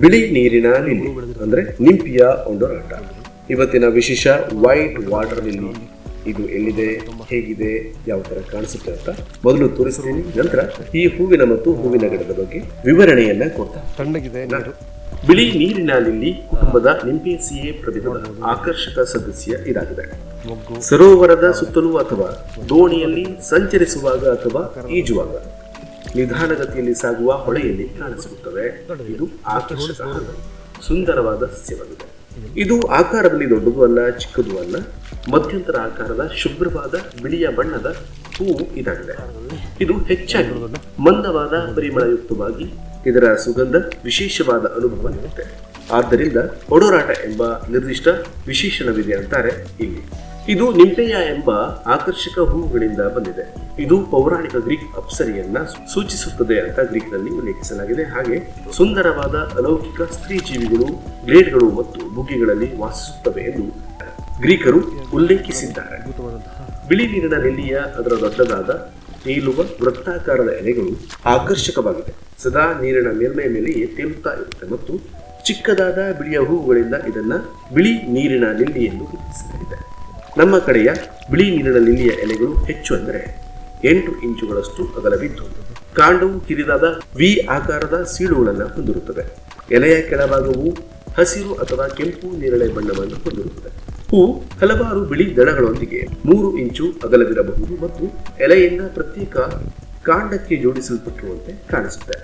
ಬಿಳಿ ನೀರಿನ ಲಿಲ್ಲಿ ಅಂದ್ರೆ ನಿಂಪಿಯ ಒಂಡೋರಾಟ ಇವತ್ತಿನ ವಿಶೇಷ ವೈಟ್ ವಾಟರ್ ಲಿಲ್ಲಿ ಇದು ಎಲ್ಲಿದೆ ಹೇಗಿದೆ ಯಾವ ತರ ಕಾಣಿಸುತ್ತೆ ಅಂತ ಮೊದಲು ತೋರಿಸ್ತೀನಿ. ನಂತರ ಈ ಹೂವಿನ ಮತ್ತು ಹೂವಿನ ಗಿಡದ ಬಗ್ಗೆ ವಿವರಣೆಯನ್ನ ಕೊಡ್ತಾ ತಣ್ಣಗಿದೆ ಬಿಳಿ ನೀರಿನ ಲಿಲ್ಲಿ ಕುಟುಂಬದ ನಿಂಪೇಸಿಯೇ ಪ್ರಭೇದದ ಆಕರ್ಷಕ ಸದಸ್ಯ ಇದಾಗಿದೆ. ಸರೋವರದ ಸುತ್ತಲೂ ಅಥವಾ ದೋಣಿಯಲ್ಲಿ ಸಂಚರಿಸುವಾಗ ಅಥವಾ ಈಜುವಾಗ ನಿಧಾನಗತಿಯಲ್ಲಿ ಸಾಗುವ ಹೊಳೆಯಲ್ಲಿ ಕಾಣಸಿಗುತ್ತವೆ ಇದು ಆಕರ್ಷಕ ಸುಂದರವಾದ ಸಸ್ಯವಾಗಿದೆ. ಇದು ಆಕಾರದಲ್ಲಿ ದೊಡ್ಡದು ಅಲ್ಲ, ಚಿಕ್ಕದು ಅಲ್ಲ. ಮಧ್ಯಂತರ ಆಕಾರದ ಶುಭ್ರವಾದ ಬಿಳಿಯ ಬಣ್ಣದ ಹೂವು ಇದಾಗಿದೆ. ಇದು ಹೆಚ್ಚಾಗಿ ಮಂದವಾದ ಪರಿಮಳಯುಕ್ತವಾಗಿ ಇದರ ಸುಗಂಧ ವಿಶೇಷವಾದ ಅನುಭವ ನೀಡುತ್ತೆ ಆದ್ದರಿಂದ ಒಡೋರಾಟ ಎಂಬ ನಿರ್ದಿಷ್ಟ ವಿಶೇಷಣವಿದೆ ಅಂತಾರೆ ಇಲ್ಲಿ. ಇದು ನಿಂಪೆಯ ಎಂಬ ಆಕರ್ಷಕ ಹೂವುಗಳಿಂದ ಬಂದಿದೆ. ಇದು ಪೌರಾಣಿಕ ಗ್ರೀಕ್ ಅಪ್ಸರಿಯನ್ನ ಸೂಚಿಸುತ್ತದೆ ಅಂತ ಗ್ರೀಕ್ನಲ್ಲಿ ಉಲ್ಲೇಖಿಸಲಾಗಿದೆ. ಹಾಗೆ ಸುಂದರವಾದ ಅಲೌಕಿಕ ಸ್ತ್ರೀ ಜೀವಿಗಳು ಗ್ರೇಡ್ಗಳು ಮತ್ತು ಬುಗ್ಗೆಗಳಲ್ಲಿ ವಾಸಿಸುತ್ತವೆ ಎಂದು ಗ್ರೀಕರು ಉಲ್ಲೇಖಿಸಿದ್ದಾರೆ. ಬಿಳಿ ನೀರಿನ ಲಿಲ್ಲಿಯ ಅದರ ದೊಡ್ಡದಾದ ತೇಲುವ ವೃತ್ತಾಕಾರದ ಎಲೆಗಳು ಆಕರ್ಷಕವಾಗಿದೆ. ಸದಾ ನೀರಿನ ಮೇಲ್ಮೈ ಮೇಲೆಯೇ ತೇಲುತ್ತಾ ಇರುತ್ತೆ ಮತ್ತು ಚಿಕ್ಕದಾದ ಬಿಳಿಯ ಹೂವುಗಳಿಂದ ಇದನ್ನ ಬಿಳಿ ನೀರಿನ ಲಿಲ್ಲಿ ಎಂದು ಗುರುತಿಸಲಾಗಿದೆ. ನಮ್ಮ ಕಡೆಯ ಬಿಳಿ ನೀರಿನ ಲಿಲ್ಲಿಯ ಎಲೆಗಳು ಹೆಚ್ಚು ಅಂದರೆ ಎಂಟು ಇಂಚುಗಳಷ್ಟು ಅಗಲವಿದ್ದು, ಕಾಂಡವು ಕಿರಿದಾದ ವಿ ಆಕಾರದ ಸೀಳುಗಳನ್ನು ಹೊಂದಿರುತ್ತದೆ ಎಲೆಯ ಕೆಳಭಾಗವು ಹಸಿರು ಅಥವಾ ಕೆಂಪು ನೇರಳೆ ಬಣ್ಣವನ್ನು ಹೊಂದಿರುತ್ತದೆ. ಹೂ ಹಲವಾರು ಬಿಳಿ ದಳಗಳೊಂದಿಗೆ ಮೂರು ಇಂಚು ಅಗಲವಿರಬಹುದು ಮತ್ತು ಎಲೆಯಿಂದ ಪ್ರತ್ಯೇಕ ಕಾಂಡಕ್ಕೆ ಜೋಡಿಸಲ್ಪಟ್ಟಿರುವಂತೆ ಕಾಣಿಸುತ್ತೆ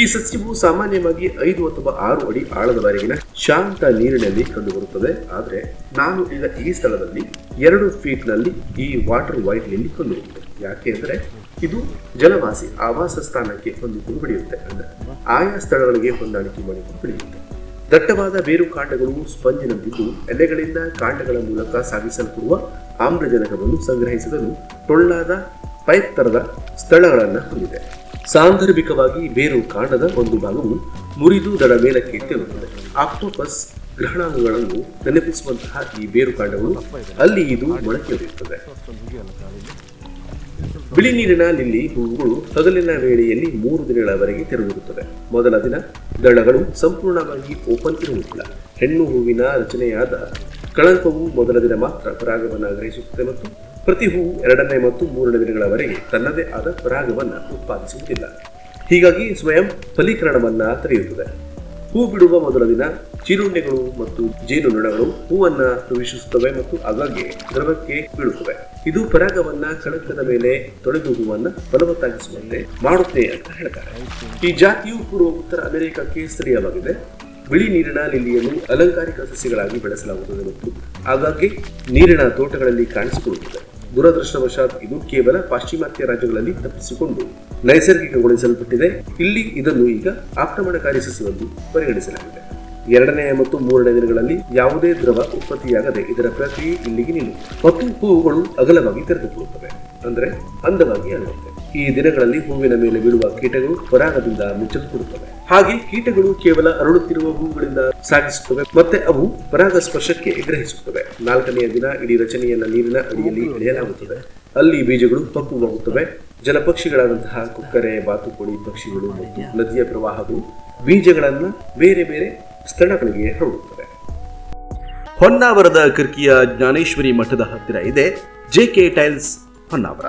ಈ ಸಸ್ಯವು ಸಾಮಾನ್ಯವಾಗಿ ಐದು ಅಥವಾ ಆರು ಅಡಿ ಆಳದವರೆಗಿನ ಶಾಂತ ನೀರಿನಲ್ಲಿ ಕಂಡುಬರುತ್ತದೆ. ಆದರೆ ನಾನು ಈಗ ಈ ಸ್ಥಳದಲ್ಲಿ ಎರಡು ಫೀಟ್ನಲ್ಲಿ ಈ ವಾಟರ್ ವೈಟ್ ಲಿಲ್ಲಿ ಕಂಡುಬರುತ್ತದೆ ಯಾಕೆ ಅಂದರೆ ಇದು ಜಲವಾಸಿ ಆವಾಸ ಸ್ಥಾನಕ್ಕೆ ಹೊಂದಿಕೊಂಡು ಬೆಳೆಯುತ್ತೆ ಅಂದ್ರೆ ಆಯಾ ಸ್ಥಳಗಳಿಗೆ ಹೊಂದಾಣಿಕೆ ಮಾಡಿಕೊಂಡು ಬೆಳೆಯುತ್ತೆ ದಟ್ಟವಾದ ಬೇರು ಕಾಂಡಗಳು ಸ್ಪಂಜಿನಂತಿದ್ದು ಎಲೆಗಳಿಂದ ಕಾಂಡಗಳ ಮೂಲಕ ಸಾಗಿಸಲ್ಪಡುವ ಆಮ್ಲಜನಕವನ್ನು ಸಂಗ್ರಹಿಸಲು ಟೊಳ್ಳಾದ ಪೈಪ್ ತರದ ಸ್ಥಳಗಳನ್ನು ಹೊಂದಿದೆ. ಸಾಂದರ್ಭಿಕವಾಗಿ ಬೇರು ಕಾಂಡದ ಒಂದು ಭಾಗವು ಮುರಿದು ದಡ ಮೇಲಕ್ಕೆ ತೆಲುತ್ತದೆ. ಆಕ್ಟೋಪಸ್ ಗ್ರಹಣಾಂಗಗಳನ್ನು ನೆನಪಿಸುವಂತಹ ಈ ಬೇರು ಕಾಂಡಗಳು ಅಲ್ಲಿ ಇದು ಮೊಳಕೆಯಲ್ಲಿರುತ್ತದೆ ಬಿಳಿ ನೀರಿನ ಲಿಲ್ಲಿ ಹೂವುಗಳು ಹಗಲಿನ ವೇಳೆಯಲ್ಲಿ ಮೂರು ದಿನಗಳವರೆಗೆ ತೆರೆದಿರುತ್ತದೆ ಮೊದಲ ದಿನ ದಳಗಳು ಸಂಪೂರ್ಣವಾಗಿ ಓಪನ್ ಇರುವುದಿಲ್ಲ. ಹೆಣ್ಣು ಹೂವಿನ ರಚನೆಯಾದ ಕಳಂಕವು ಮೊದಲ ದಿನ ಮಾತ್ರ ಪರಾಗವನ್ನು ಗ್ರಹಿಸುತ್ತದೆ ಮತ್ತು ಪ್ರತಿ ಹೂವು ಎರಡನೇ ಮತ್ತು ಮೂರನೇ ದಿನಗಳವರೆಗೆ ತನ್ನದೇ ಆದ ಪರಾಗವನ್ನು ಉತ್ಪಾದಿಸುವುದಿಲ್ಲ. ಹೀಗಾಗಿ ಸ್ವಯಂ ಫಲೀಕರಣವನ್ನ ತೆರೆಯುತ್ತದೆ ಹೂ ಬಿಡುವ ಮೊದಲ ದಿನ ಚೀರುಂಡೆಗಳು ಮತ್ತು ಜೇನುನೊಣಗಳು ಹೂವನ್ನು ಪ್ರವೇಶಿಸುತ್ತವೆ ಮತ್ತು ಆಗಾಗ್ಗೆ ದ್ರವಕ್ಕೆ ಬೀಳುತ್ತವೆ. ಇದು ಪರಾಗವನ್ನ ಕಣಕದ ಮೇಲೆ ತೊಳೆದು ಹೂವನ್ನು ಫಲವತ್ತಾಗಿಸುವಂತೆ ಮಾಡುತ್ತೆ ಅಂತ ಹೇಳ್ತಾರೆ. ಈ ಜಾತಿಯು ಪೂರ್ವ ಉತ್ತರ ಅಮೆರಿಕಕ್ಕೆ ಸ್ಥಳೀಯವಾಗಿದೆ. ಬಿಳಿ ನೀರಿನ ಲಿಲ್ಲಿಯನ್ನು ಅಲಂಕಾರಿಕ ಸಸ್ಯಗಳಾಗಿ ಬೆಳೆಸಲಾಗುತ್ತದೆ ಮತ್ತು ಆಗಾಗ್ಗೆ ನೀರಿನ ತೋಟಗಳಲ್ಲಿ ಕಾಣಿಸಿಕೊಳ್ಳುತ್ತದೆ. ದುರದೃಷ್ಟವಶಾತ್ ಇದು ಕೇವಲ ಪಾಶ್ಚಿಮಾತ್ಯ ರಾಜ್ಯಗಳಲ್ಲಿ ತಪ್ಪಿಸಿಕೊಂಡು ನೈಸರ್ಗಿಕಗೊಳಿಸಲ್ಪಟ್ಟಿದೆ. ಇಲ್ಲಿ ಇದನ್ನು ಈಗ ಆಕ್ರಮಣಕಾರಿ ಸಸ್ಯವೆಂದು ಪರಿಗಣಿಸಲಾಗಿದೆ. ಎರಡನೆಯ ಮತ್ತು ಮೂರನೇ ದಿನಗಳಲ್ಲಿ ಯಾವುದೇ ದ್ರವ ಉತ್ಪತ್ತಿಯಾಗದೆ ಇದರ ಪ್ರಕ್ರಿಯೆ ಇಲ್ಲಿಗೆ ನಿಲ್ಲುತ್ತದೆ. ಮತ್ತು ಹೂವುಗಳು ಅಗಲವಾಗಿ ತೆರೆದುಕೊಳ್ಳುತ್ತವೆ ಅಂದರೆ ಅಂದವಾಗಿ ಅರಳುತ್ತೆ ಈ ದಿನಗಳಲ್ಲಿ ಹೂವಿನ ಮೇಲೆ ಬೀಳುವ ಕೀಟಗಳು ಪರಾಗದಿಂದ ಮುಚ್ಚಲ್ಪಡುತ್ತವೆ. ಹಾಗೆ ಕೀಟಗಳು ಕೇವಲ ಅರಳುತ್ತಿರುವ ಹೂವುಗಳಿಂದ ಸಾಗಿಸುತ್ತವೆ, ಮತ್ತೆ ಅವು ಪರಾಗ ಸ್ಪರ್ಶಕ್ಕೆ ಗ್ರಹಿಸುತ್ತವೆ. ನಾಲ್ಕನೆಯ ದಿನ ಇಡೀ ರಚನೆಯನ್ನ ನೀರಿನ ಅಡಿಯಲ್ಲಿ ಎಳೆಯಲಾಗುತ್ತದೆ. ಅಲ್ಲಿ ಬೀಜಗಳು ಪಕ್ವವಾಗುತ್ತವೆ ಜಲಪಕ್ಷಿಗಳಾದಂತಹ ಕುಕ್ಕರೆ, ಬಾತುಕೋಳಿ, ಪಕ್ಷಿಗಳು ಮತ್ತು ನದಿಯ ಪ್ರವಾಹಗಳು ಬೀಜಗಳನ್ನ ಬೇರೆ ಬೇರೆ ಸ್ಥಳಗಳಿಗೆ ಹರಡುತ್ತವೆ. ಹೊನ್ನಾವರದ ಕರ್ಕಿಯ ಜ್ಞಾನೇಶ್ವರಿ ಮಠದ ಹತ್ತಿರ ಇದೆ ಜೆಕೆ ಟೈಲ್ಸ್ ಹೊನ್ನಾವರ.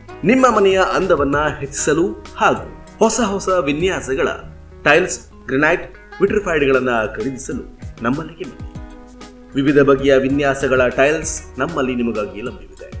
ನಿಮ್ಮ ಮನೆಯ ಅಂದವನ್ನ ಹೆಚ್ಚಿಸಲು ಹಾಗೂ ಹೊಸ ಹೊಸ ವಿನ್ಯಾಸಗಳ ಟೈಲ್ಸ್, ಗ್ರೆನೈಟ್, ವಿಟ್ರಿಫೈಡ್ಗಳನ್ನು ಖರೀದಿಸಲು ನಮ್ಮಲ್ಲಿಗೆ ಬನ್ನಿ. ವಿವಿಧ ಬಗೆಯ ವಿನ್ಯಾಸಗಳ ಟೈಲ್ಸ್ ನಮ್ಮಲ್ಲಿ ನಿಮಗಾಗಿ ಲಭ್ಯವಿದೆ.